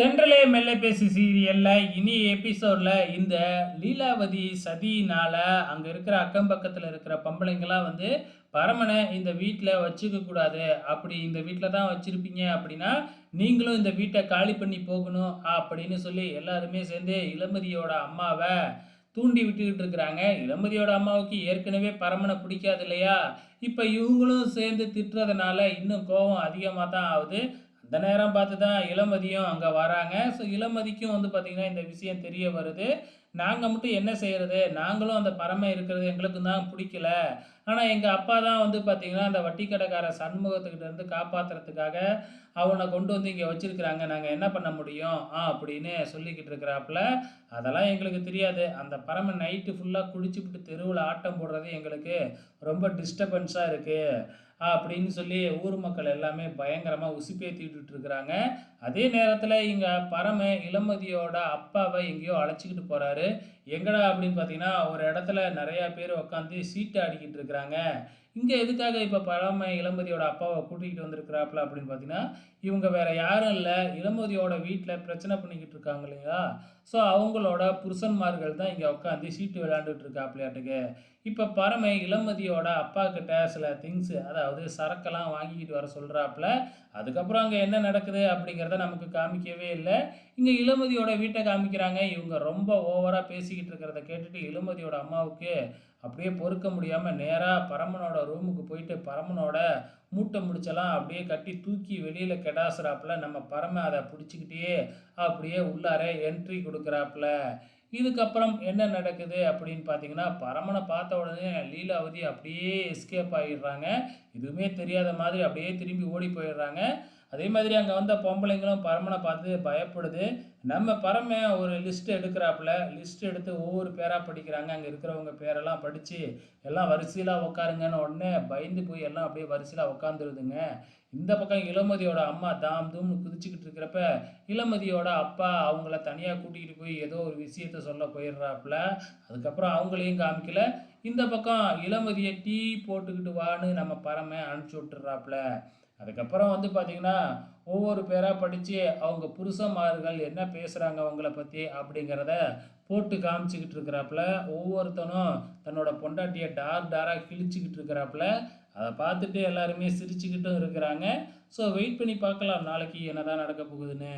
தென்றலே மெல்ல பேசி சீரியல்ல இனி எபிசோட்ல இந்த லீலாவதி சதியினால அங்க இருக்கிற அக்கம் பக்கத்துல இருக்கிற பொம்பளைங்களாம் வந்து பரமனை இந்த வீட்டில் வச்சுக்க கூடாது. அப்படி இந்த வீட்டில் தான் வச்சுருப்பீங்க அப்படின்னா நீங்களும் இந்த வீட்டை காலி பண்ணி போகணும் அப்படின்னு சொல்லி எல்லாருமே சேர்ந்து இளமதியோட அம்மாவை தூண்டி விட்டுக்கிட்டு இருக்கிறாங்க. இளமதியோட அம்மாவுக்கு ஏற்கனவே பரமனை பிடிக்காது இல்லையா? இப்போ இவங்களும் சேர்ந்து திட்டுறதுனால இன்னும் கோபம் அதிகமாக தான் ஆகுது. அந்த நேரம் பார்த்து தான் இளமதியும் அங்கே வராங்க. ஸோ இளமதிக்கும் வந்து பார்த்திங்கன்னா இந்த விஷயம் தெரிய வருது. நாங்கள் மட்டும் என்ன செய்கிறது நாங்களும் அந்த பறமை இருக்கிறது எங்களுக்கு தான் பிடிக்கல. ஆனால் எங்கள் அப்பா தான் வந்து பார்த்திங்கன்னா அந்த வட்டி கடைக்கார சண்முகத்துக்கிட்டேருந்து காப்பாற்றுறதுக்காக அவனை கொண்டு வந்து இங்கே வச்சுருக்கிறாங்க. நாங்கள் என்ன பண்ண முடியும்? ஆ அப்படின்னு சொல்லிக்கிட்டு இருக்கிறாப்புல அதெல்லாம் எங்களுக்கு தெரியாது. அந்த பறமை நைட்டு ஃபுல்லாக குடிச்சுப்பிட்டு தெருவில் ஆட்டம் போடுறது எங்களுக்கு ரொம்ப டிஸ்டர்பன்ஸாக இருக்குது அப்படின்னு சொல்லி ஊர் மக்கள் எல்லாமே பயங்கரமாக உசுப்பேத்திட்டு இருக்கிறாங்க. அதே நேரத்தில் இங்கே பறமை இளமதியோட அப்பாவை எங்கேயோ அழைச்சிக்கிட்டு போகிறாரு எங்கடா அப்படின்னு பார்த்தீங்கன்னா ஒரு இடத்துல நிறையா பேர் உட்காந்து சீட்டு அடிக்கிட்டு இருக்கிறாங்க. இங்கே எதுக்காக இப்போ பழமை இளமதியோட அப்பாவை கூட்டிகிட்டு வந்திருக்கிறாப்புல அப்படின்னு பார்த்தீங்கன்னா இவங்க வேற யாரும் இல்லை. இளமதியோட வீட்டில் பிரச்சனை பண்ணிக்கிட்டு இருக்காங்க இல்லைங்களா ஸோ அவங்களோட புருஷன்மார்கள் தான் இங்கே உட்காந்து சீட்டு விளையாண்டுட்டு இருக்காப்லையாட்டுக்கு இப்போ பறமை இளமதியோட அப்பா கிட்ட சில திங்ஸு அதாவது சரக்கெல்லாம் வாங்கிக்கிட்டு வர சொல்கிறாப்புல அதுக்கப்புறம் அங்கே என்ன நடக்குது அப்படிங்கிறத நமக்கு காமிக்கவே இல்லை. இங்கே இளமதியோட வீட்டை காமிக்கிறாங்க. இவங்க ரொம்ப ஓவராக பேசிக்கிட்டு இருக்கிறத கேட்டுட்டு இளமதியோட அம்மாவுக்கு அப்படியே பொறுக்க முடியாமல் நேராக பரமனோட ரூமுக்கு போயிட்டு பரமனோட மூட்டை முடிச்செல்லாம் அப்படியே கட்டி தூக்கி வெளியில் கெடாசுறாப்புல நம்ம பரம அதை பிடிச்சிக்கிட்டே அப்படியே உள்ளார என்ட்ரி கொடுக்குறாப்புல. இதுக்கப்புறம் என்ன நடக்குது அப்படின்னு பார்த்தீங்கன்னா பரமனை பார்த்த உடனே லீலாவதி அப்படியே எஸ்கேப் ஆகிடுறாங்க எதுவுமே தெரியாத மாதிரி அப்படியே திரும்பி ஓடி போயிடுறாங்க. அதே மாதிரி அங்கே வந்த பொம்பளைங்களும் பரமனை பார்த்து பயப்படுது. நம்ம பரம ஒரு லிஸ்ட் எடுக்கிறாப்புல. லிஸ்ட் எடுத்து ஒவ்வொரு பேராக படிக்கிறாங்க. அங்கே இருக்கிறவங்க பேரெல்லாம் படித்து எல்லாம் வரிசையில் உட்காருங்கன்னு உடனே பயந்து போய் எல்லாம் அப்படியே வரிசையில் உட்காந்துருதுங்க இந்த பக்கம் இளமதியோட அம்மா தாம் தூம்னு குதிச்சுக்கிட்டு இருக்கிறப்ப இளமதியோட அப்பா அவங்கள தனியாக கூட்டிகிட்டு போய் ஏதோ ஒரு விஷயத்த சொல்ல போயிடுறாப்புல. அதுக்கப்புறம் அவங்களையும் காமிக்கல. இந்த பக்கம் இளமதியை டீ போட்டுக்கிட்டு வான்னு நம்ம பரம அனுப்பிச்சி விட்டுறாப்புல அதுக்கப்புறம் வந்து பார்த்திங்கன்னா ஒவ்வொரு பேராக படித்து அவங்க புருஷமார்கள் என்ன பேசுகிறாங்க அவங்கள பற்றி அப்படிங்கிறத போட்டு காமிச்சிக்கிட்டு இருக்கிறாப்புல. ஒவ்வொருத்தனும் தன்னோட பொண்டாட்டியை டார் டாராக கிழிச்சிக்கிட்டு இருக்கிறாப்புல. அதை பார்த்துட்டு எல்லாருமே சிரிச்சுக்கிட்டும் இருக்கிறாங்க. ஸோ வெயிட் பண்ணி பார்க்கலாம். நாளைக்கு என்ன தான் நடக்க போகுதுன்னு.